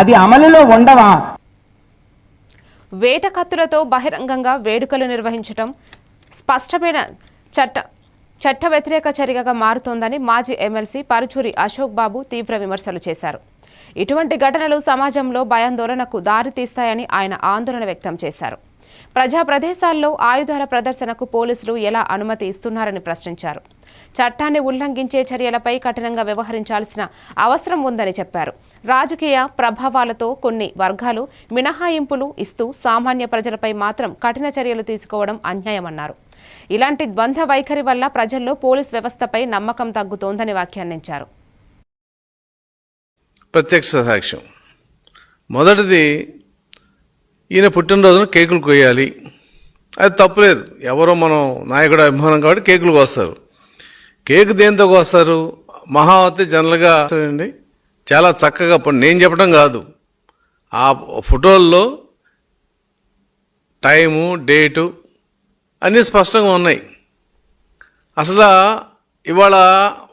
అది అమలులో ఉండవా? వేటకత్తులతో బహిరంగంగా వేడుకలు నిర్వహించడం స్పష్టమైన చట్ట చట్ట వ్యతిరేక చర్యగా మారుతోందని మాజీ ఎమ్మెల్సీ పరుచూరి అశోక్ బాబు తీవ్ర విమర్శలు చేశారు. ఇటువంటి ఘటనలు సమాజంలో భయాందోళనకు దారితీస్తాయని ఆయన ఆందోళన వ్యక్తం చేశారు. ప్రజా ప్రదేశాల్లో ఆయుధాల ప్రదర్శనకు పోలీసులు ఎలా అనుమతి ఇస్తున్నారని ప్రశ్నించారు. చట్టాన్ని ఉల్లంఘించే చర్యలపై కఠినంగా వ్యవహరించాల్సిన అవసరం ఉందని చెప్పారు. రాజకీయ ప్రభావాలతో కొన్ని వర్గాలు మినహాయింపులు ఇస్తూ సామాన్య ప్రజలపై మాత్రం కఠిన చర్యలు తీసుకోవడం అన్యాయమన్నారు. ఇలాంటి ద్వంద్వ వైఖరి వల్ల ప్రజల్లో పోలీస్ వ్యవస్థపై నమ్మకం తగ్గుతోందని వ్యాఖ్యానించారు. ప్రత్యక్ష సాక్ష్యం. మొదటిది ఈయన పుట్టినరోజున కేకులు కొయ్యాలి. అది తప్పులేదు. ఎవరో మనం నాయకుడు అభిమానం కాబట్టి కేకులు కోస్తారు. కేక్ దేంతో కోస్తారు? మహావతి జనరల్గా అండి చాలా చక్కగా నేను చెప్పడం కాదు. ఆ ఫోటోల్లో టైము డేటు అన్నీ స్పష్టంగా ఉన్నాయి. అసలు ఇవాళ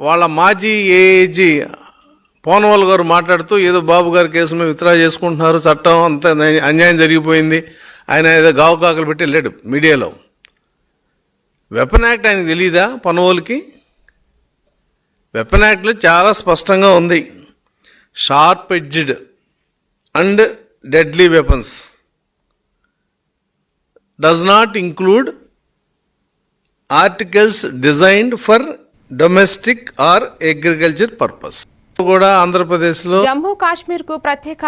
వాళ్ళ మాజీ ఏఏజీ పోనవాల్ గారు మాట్లాడుతూ ఏదో బాబు గారి కేసు మేము విత్డ్రా చేసుకుంటున్నారు చట్టం అంత అన్యాయం జరిగిపోయింది. ఆయన ఏదో గావకాకలు పెట్టి వెళ్ళాడు మీడియాలో. వెపన్ యాక్ట్ ఆయనకు తెలియదా పనవోలుకి వెపన్ యాక్ట్లో చాలా స్పష్టంగా ఉంది. Sharp edged and deadly weapons. Does not include articles designed for domestic or agriculture purpose. కూడా ఆంధ్రప్రదేశ్లో జమ్మూ కాశ్మీర్కు ప్రత్యేక